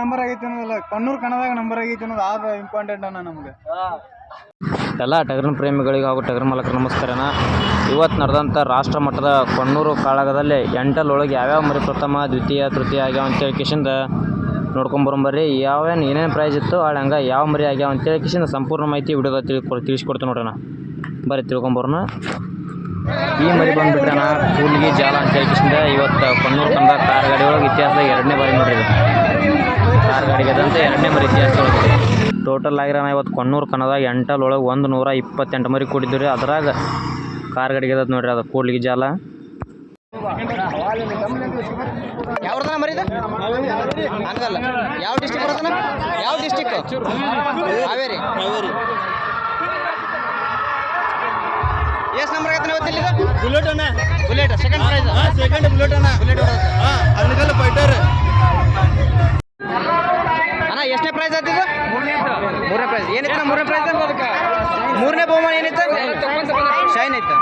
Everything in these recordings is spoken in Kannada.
ನಂಬರ್ ಆಗೈತಿ ಅನ್ನೋದಲ್ಲ, ಕಣ್ಣೂರ್ ಕನ್ನಡದಾಗ ನಂಬರ್ ಆಗೈತಿ ಅನ್ನೋದು ಆದ ಇಂಪಾರ್ಟೆಂಟ್ ಅಣ್ಣ ನಮ್ಗೆ. ಎಲ್ಲ ಟಗರಿನ ಪ್ರೇಮಿಗಳಿಗೆ ಹಾಗೂ ಟಗರ್ ಮಾಲಕರ ನಮಸ್ಕಾರನ. ಇವತ್ತು ನಡೆದಂಥ ರಾಷ್ಟ್ರ ಮಟ್ಟದ ಕೊಣ್ಣೂರು ಕಾಳಗದಲ್ಲಿ ಎಂಟಲ್ಲೊಳಗೆ ಯಾವ್ಯಾವ ಮರಿ ಪ್ರಥಮ, ದ್ವಿತೀಯ, ತೃತೀಯ ಆಗ್ಯಾವ ಅಂತೇಳಿ ಕಿಶಿಂದ ನೋಡ್ಕೊಂಬರಂಬರ್ರಿ ಯಾವೇನು ಏನೇನು ಪ್ರೈಸ್ ಇತ್ತು, ಆಳೆ ಹಂಗೆ ಯಾವ ಮರಿ ಆಗ್ಯಾವ ಅಂತೇಳಿ ಕಿಶಿಂದ ಸಂಪೂರ್ಣ ಮಾಹಿತಿ ವಿಡಿಯೋದ ತಿಳ್ಕೊ ತಿಳಿಸ್ಕೊಡ್ತೀನಿ ನೋಡೋಣ ಬರ್ರಿ ತಿಳ್ಕೊಂಬರೋಣ ಈ ಮರಿ ಬಂದ್ಬಿಟ್ರೆ ನಾ ಕೂಲ್ಗಿ ಅಂತೇಳಿ ಇವತ್ತು ಕೊಣ್ಣೂರು ಕಂದ ಕಾರ್ ಗಾಡಿ ಒಳಗೆ ಇತಿಹಾಸದಾಗ ಎರಡನೇ ಬಾರಿ ನೋಡ್ರಿ ಇದು ಕಾರ್ ಗಾಡಿಗೆ ಅದಂತ ಎರಡನೇ ಬಾರಿ ಇತಿಹಾಸ ಒಳಗೆ ಟೋಟಲ್ ಆಗಿರೋಣ ಇವತ್ತು ಕೊಣ್ಣೂರು ಕನ್ನದಾಗ ಎಂಟಲ್ ಒಳಗೆ ಒಂದು ನೂರ ಇಪ್ಪತ್ತೆಂಟು ಮರಿ ಕೂಡಿದ್ದು ರೀ ಅದ್ರಾಗ ಕಾರ್ ಗಾಡಿಗೆ ಅದ ನೋಡ್ರಿ, ಅದು ಕೂಡ್ಲಿಗೆ ಜಾಲ. ಯಾವ ಡಿಸ್ಟಿಕ್ ಯಾವ ಡಿಸ್ಟಿಕ್ ಹಾವೇರಿ ಹಾವೇರಿ. ಎಷ್ಟು ನಂಬರ್ ಆಗತ್ತೆ ಇವತ್ತು ಇಲ್ಲಿ ಬುಲೆಟ್ ಅಣ್ಣ. Bullet second prize second bullet ಅಣ್ಣ. ಬುಲೆಟ್ ಅದಕ್ಕೆಲ್ಲ ಫೈಟರ್ ಅಣ್ಣ ಎಷ್ಟನೇ ಪ್ರೈಸ್ ಆಯ್ತು ಇದು? ಮೂರನೇ ಪ್ರೈಸ್ ಏನಿತ್ತು ಮೂರನೇ ಪ್ರೈಸ್ ಮೂರನೇ ಬಹುಮಾನ ಏನಿತ್ತು? ಶೈನ್ ಐತ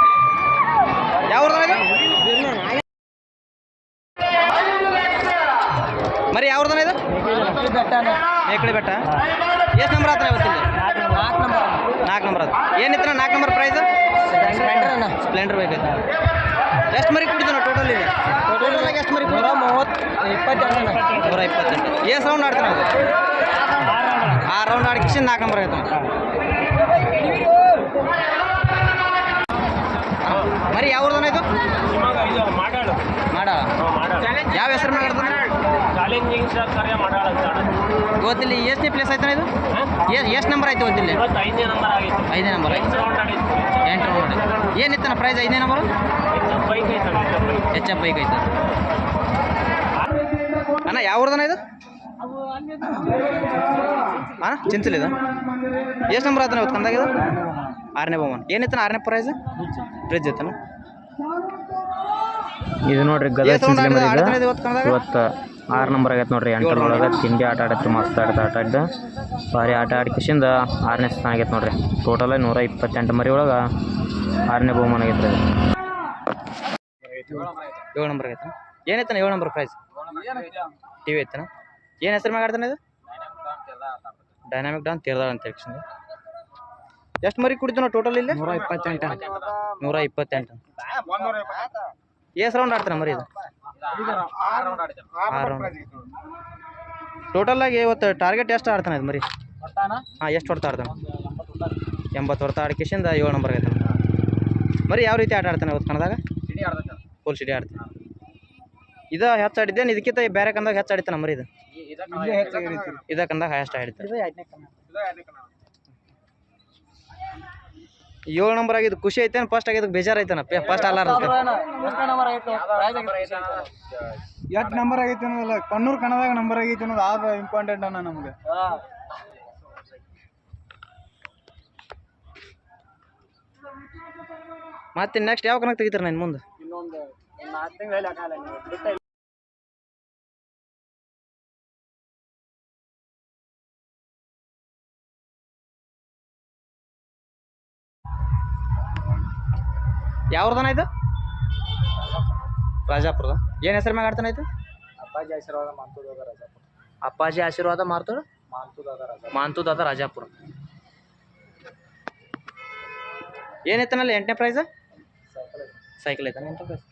ಮೇಕಳಿ ಬೆಟ್ಟ. ಎಷ್ಟು ನಂಬರ್ ಆತನ ಇವತ್ತಿಲ್ಲ ನಾಲ್ಕು ನಂಬರ್ ಆತ. ಏನಿತ್ತು ನಾಲ್ಕು ನಂಬರ್ ಪ್ರೈಸ್ ಸ್ಪ್ಲೆಂಡರ್ ಬೇಕೈತೆ ಎಷ್ಟು ಮರಿ ಕುಡಿದ ಟೋಟಲ್ ಇದೆ ಟೋಟಲ್ ಆಗಿ ಎಷ್ಟು ಮರಿ ನೂರ ಮೂವತ್ತು ಇಪ್ಪತ್ತೆಂಟು ನೂರ ಇಪ್ಪತ್ತೆಂಟು ಏನು ರೌಂಡ್ ಆಡ್ತಾನೆ ಅದು ಆ ರೌಂಡ್ ಆಡ್ಕಿಸಿ ನಾಲ್ಕು ನಂಬರ್ ಆಯ್ತು. ಮರಿ ಯಾವ ಊರ್ದನ ಇದು ಮಾಡ ಯಾವ ಹೆಸರು ಮೇಲೆ ಆಡ್ತಾನೆ ಚಾಲೆಂಜಿಂಗ್ ಸ್ಟಾರ್ ಕಾರ್ಯ ಮಾಡಾಳ ಇವತ್ತಿಲ್ಲಿ ಎಷ್ಟನೇ ಪ್ಲೇಸ್ ಆಯ್ತಾ ಇದು? ಎಷ್ಟು ನಂಬರ್ ಆಯ್ತು ಇವತ್ತಿಲ್ಲಿ ಇವತ್ತು ಐದನೇ ನಂಬರ್ ಆಗಿತ್ತು. ಐದನೇ ನಂಬರ್ ಎಂಟು ರೌಂಡ್ ಏನಿತ್ತನ ಪ್ರೈಸ್ ಐದನೇ ನಂಬರ್ ಬೈಕ್ ಐತೆ ಬೈಕ್ ಎಚ್ ಎಫ್ ಬೈಕ್ ಐತೆ ಅಣ್ಣ ಯಾವ ಊರ್ದನ ಇದು? ಹಾಂ ಚಿಂತಿಲ್ಲ ಇದು. ಎಷ್ಟು ನಂಬರ್ ಆತನ ಇವತ್ತು ಕಂದಾಗಿದು ಆರನೇ ಬಹುಮಾನ. ಏನಿತ್ತನ ಆರನೇ ಪ್ರೈಸ್ ಫ್ರಿಜ್ ಇತ್ತನ ಇದು ನೋಡ್ರಿ ಗದಗ ಇವತ್ತು ಆರು ನಂಬರ್ ಆಗೈತೆ ನೋಡ್ರಿ ಒಳಗೆ ತಿಂಡಿ ಆಟ ಆಡತ್ತೆ ಮಸ್ತ್ ಆಡ್ತಾ ಆಟ ಆಡಿದ ಭಾರಿ ಆಟ ಆಡ್ಕಿಸಿಂದ ಆರನೇ ಸ್ಥಾನ ಆಗೈತೆ ನೋಡ್ರಿ. ಟೋಟಲ್ ನೂರ ಇಪ್ಪತ್ತೆಂಟು ಮರಿ ಒಳಗೆ ಆರನೇ ಬಹುಮಾನ ಆಗೈತೆ ರೀ ಏಳು ನಂಬರ್ ಆಗೈತೆ. ಏನೈತನ ಏಳು ನಂಬರ್ ಪ್ರೈಸ್ ಟಿ ವಿ ಐತನ? ಏನು ಹೆಸರು ಮ್ಯಾಗ ಆಡ್ತಾನೆ ಇದು? ಡೈನಾಮಿಕ್ ಡಾನ್ ತೀರ್ದ ಅಂತ ಹೇಳಿ ಎಷ್ಟು ಮರಿ ಕುಡಿತು ನಾವು ಟೋಟಲ್ ಇಲ್ಲಿ? ನೂರ ಇಪ್ಪತ್ತೆಂಟು. ನೂರ ಇಪ್ಪತ್ತೆಂಟು. ಎಷ್ಟು ರೌಂಡ್ ಆಡ್ತಾನೆ ಮರಿ ಇದು? ಆರು ರೌಂಡ್ ಟೋಟಲ್ ಆಗಿ ಇವತ್ತು ಟಾರ್ಗೆಟ್ ಎಷ್ಟು ಆಡ್ತಾನೆ ಇದು ಮರಿ? ಹಾಂ ಎಷ್ಟು ಹೊಡ್ತಾ ಆಡ್ತಾನೆ? ಎಂಬತ್ತು ಹೊಡ್ತಾ ಆಡ್ಕಿಸಿಂದ ಏಳು ನಂಬರ್ ಆಗೈತೆ ಮರಿ ಯಾವ ರೀತಿ ಆಟ ಆಡ್ತಾನೆ ಇವತ್ತು ಕಣದಾಗ? ಫುಲ್ ಸಿಡಿ ಆಡ್ತಾನೆ. ಇದು ಹೆಚ್ಚು ಆಡಿದ್ದೇನೆ ಇದಕ್ಕಿಂತ ಬೇರೆ ಕಂದಾಗ ಹೆಚ್ಚು ಆಡಿತಾನೆ ಮರಿ ಇದು? ಇದ ಕಂದಾಗ ಹೈಯೆಸ್ಟ್ ಆಡಿತಾನೆ. ಏಳು ನಂಬರ್ ಆಗಿದ್ದು ಖುಷಿ ಐತೇನು? ಫಸ್ಟ್ ಆಗಿದ್ದು ಬೇಜಾರು ಐತನ ಫಸ್ಟ್ ಅಲ್ಲಾರ ಎಷ್ಟು ನಂಬರ್ ಆಗೈತಿ ಅನ್ನೋದಲ್ಲ ಕಣ್ಣೂರು ಕಣದಾಗ ನಂಬರ್ ಆಗೈತಿ ಅನ್ನೋದು ಆದ ಇಂಪಾರ್ಟೆಂಟ್ ಅಣ್ಣ ನಮ್ಗೆ. ಮತ್ತೆ ನೆಕ್ಸ್ಟ್ ಯಾವ ಕನಕ್ ತೆಗಿತಾರೆ ನಾನು ಮುಂದೆ? ಯಾವ್ದನ ಇದು? ರಾಜಾಪುರದ. ಏನು ಹೆಸರು ಮ್ಯಾಗ ಆಡ್ತಾನ ಇದು? ಅಪ್ಪಾಜಿ ಆಶೀರ್ವಾದ ಮಾತುದಾಗ ರಾಜಾಪುರ. ಅಪ್ಪಾಜಿ ಆಶೀರ್ವಾದ ಮಾರ್ತೋಳು ಮಾತುದಾಗ ರಾಜ ಮಾಂತುದಾದ ರಾಜಾಪುರ. ಏನೈತನಲ್ಲ ಎಂಟನೇ ಪ್ರೈಸ್ ಸೈಕಲ್ ಐತನ ಎಂಟನೇ ಪ್ರೈಸ್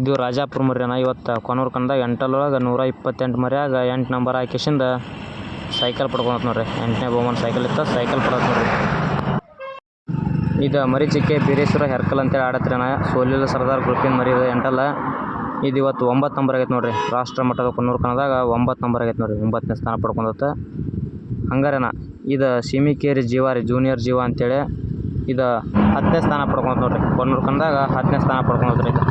ಇದು ರಾಜಾಪುರ ಮರ್ಯಾನ. ಇವತ್ತು ಕೊನೂರು ಕಂದ ಎಂಟಲ್ಲೊಳಗೆ ನೂರ ಇಪ್ಪತ್ತೆಂಟು ಮರ್ಯಾಗ ಎಂಟು ನಂಬರ್ ಹಾಕಿಸಿಂದ ಸೈಕಲ್ ಪಡ್ಕೊಂತ ನೋಡ್ರಿ. ಎಂಟನೇ ಬಹುಮಾನ ಸೈಕಲ್ ಇತ್ತು ಸೈಕಲ್ ಪಡೋದು ನೋಡ್ರಿ. ಇದು ಮರಿ ಚಿಕ್ಕೆ ಬೀರೇಶ್ವರ ಹೆರ್ಕಲ್ ಅಂತೇಳಿ ಆಡತ್ರಿ ನಾ ಸೋಲಿಲ್ಲ ಸರ್ದಾರ್ ಗ್ರೂಪಿನ ಮರಿ ಇದು ಎಂಟಲ್ಲ. ಇದು ಇವತ್ತು ಒಂಬತ್ತು ನಂಬರ್ ಆಗೈತೆ ನೋಡಿರಿ. ರಾಷ್ಟ್ರ ಮಟ್ಟದ ಕೊನ್ನೂರು ಕಣದಾಗ ಒಂಬತ್ತು ನಂಬರ್ ಆಗೈತೆ ನೋಡಿರಿ. ಒಂಬತ್ತನೇ ಸ್ಥಾನ ಪಡ್ಕೊಂಡತ್ತೆ. ಹಂಗಾರೇನ ಇದು ಸಿಮಿಕೇರಿ ಜೀವ ರೀ ಜೂನಿಯರ್ ಜೀವ ಅಂತೇಳಿ ಇದು ಹತ್ತನೇ ಸ್ಥಾನ ಪಡ್ಕೊಂತ ನೋಡ್ರಿ. ಕೊನ್ನೂರು ಕಣದಾಗ ಹತ್ತನೇ ಸ್ಥಾನ ಪಡ್ಕೊಂಡ್ರಿ ಇದು